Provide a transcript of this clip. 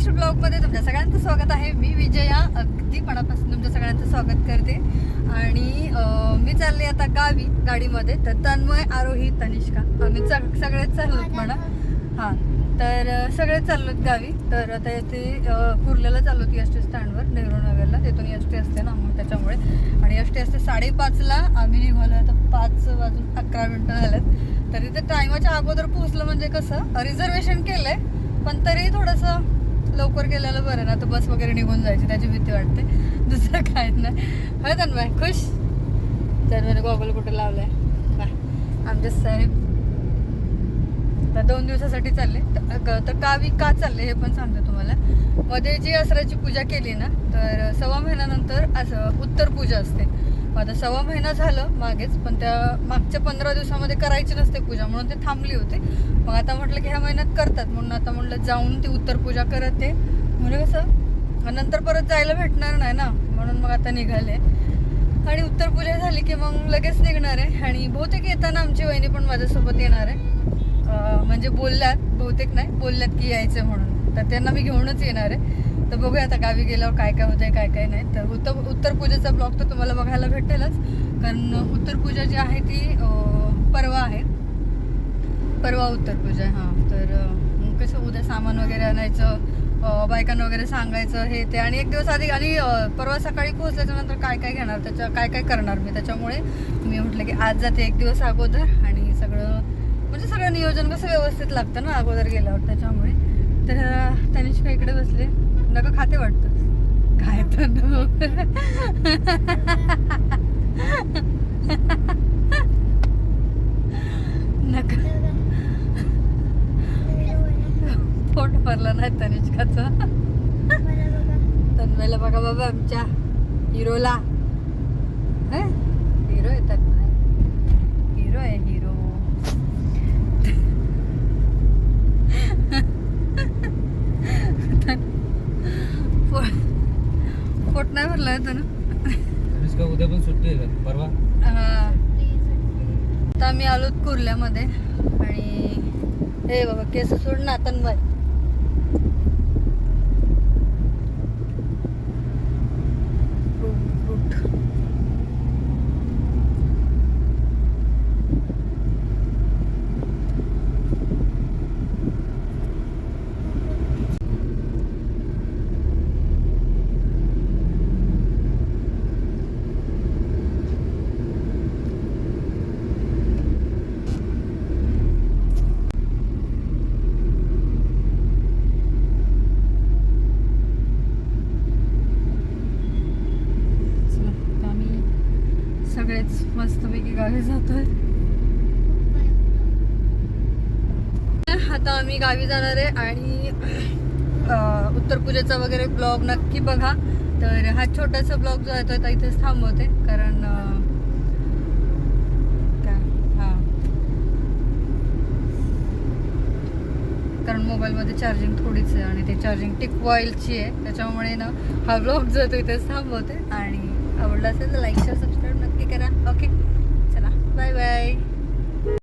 गणेश ब्लॉगमध्ये तुमच्या सगळ्यांचं स्वागत आहे. मी विजया अगदी मनापासून तुमच्या सगळ्यांचं स्वागत करते. आणि मी चालले आता गावी गाडीमध्ये. तर तन्मय आरोही तनिष्का. आम्ही सग सगळेच चाललोत म्हणा. हां. तर सगळेच चाललोत गावी. तर आता येथे कुर्ल्याला चाललो ती एस टी स्टँडवर नेहरू नगरला. तिथून एस टी असते ना मग त्याच्यामुळे. आणि एस टी असते साडेपाचला. आम्ही निघालो आता पाच वाजून अकरा मिनटं झाल्यात तर इथे टायमाच्या अगोदर पोहोचलं म्हणजे कसं रिझर्वेशन केलं आहे पण तरी थोडंसं लवकर गेलेलं बरं ना तर बस वगैरे निघून जायची त्याची भीती वाटते. दुसरं काय नाही. होय तन्मय खुश? तर मी गॉगल कुठे लावलाय? बाय आमचे साहेब. तर दोन दिवसासाठी चालले. तर कावी तर का चालले हे पण सांगते तुम्हाला. मध्ये जी असराची पूजा केली ना तर सव्वा महिन्यानंतर असं उत्तर पूजा असते. मग आता सव्वा महिना झालं मागेच पण त्या मागच्या पंधरा दिवसामध्ये करायची नसते पूजा म्हणून ते थांबली होती. मग आता म्हटलं की ह्या महिन्यात करतात म्हणून आता म्हटलं जाऊन ती उत्तर पूजा करत. म्हणजे कसं नंतर परत जायला भेटणार नाही ना म्हणून मग आता निघाले. आणि उत्तर पूजा झाली की मग लगेच निघणार आहे. आणि बहुतेक येताना आमची वहिनी पण माझ्यासोबत येणार आहे. म्हणजे बोलल्यात बहुतेक नाही बोलल्यात की यायचं म्हणून. तर त्यांना मी घेऊनच येणार आहे. तर बघूया आता गावी गेल्यावर काय काय होतंय काय काय नाही. तर उत्तर उत्तर पूजेचा ब्लॉग तर तुम्हाला बघायला भेटेलच. कारण उत्तर पूजा जी आहे ती परवा आहे. परवा उत्तर पूजा आहे हां. तर कसं उद्या सामान वगैरे आणायचं बायकांना वगैरे सांगायचं हे ते. आणि एक दिवस आधी आणि परवा सकाळी पोहोचल्याच्यानंतर काय काय घेणार त्याच्या काय काय करणार मी. त्याच्यामुळे मी म्हटलं की आज जाते एक दिवस अगोदर. आणि सगळं म्हणजे सगळं नियोजन कसं व्यवस्थित लागतं ना अगोदर गेल्यावर. त्याच्यामुळे तर तनिष्का इकडे बसले. नका खाते वाटतं. काय तर नका. पोट भरला नाही तनिष्काचं. तन्मयला बघा बाबा आमच्या हिरोला. हिरो आहे तन्मय. हिरो आहे हिरो. पोट नाही भरला आहे ना. उद्या पण सुट्टी आहे परवा. आता आम्ही आलो कुर्ल्यामध्ये आणि हे बाबा केस सोड ना तन्मय फ्रूट फ्रूट चला, आता आम्ही सगळेच मस्तपैकी गावी जातोय. आता आम्ही गावी जाणार आहे आणि उत्तर पूजेचा वगैरे ब्लॉग नक्की बघा. तर हा छोटासा ब्लॉग जो आहे तो आता इथेच थांबवते. कारण काय? हां. कारण मोबाईलमध्ये चार्जिंग थोडीच आहे आणि ते चार्जिंग टिकवायलची आहे. त्याच्यामुळे ना हा ब्लॉग जो आहे तो इथेच थांबवते. आणि आवडला असेल तर लाईक शेअर करा. ओके चला. Bye bye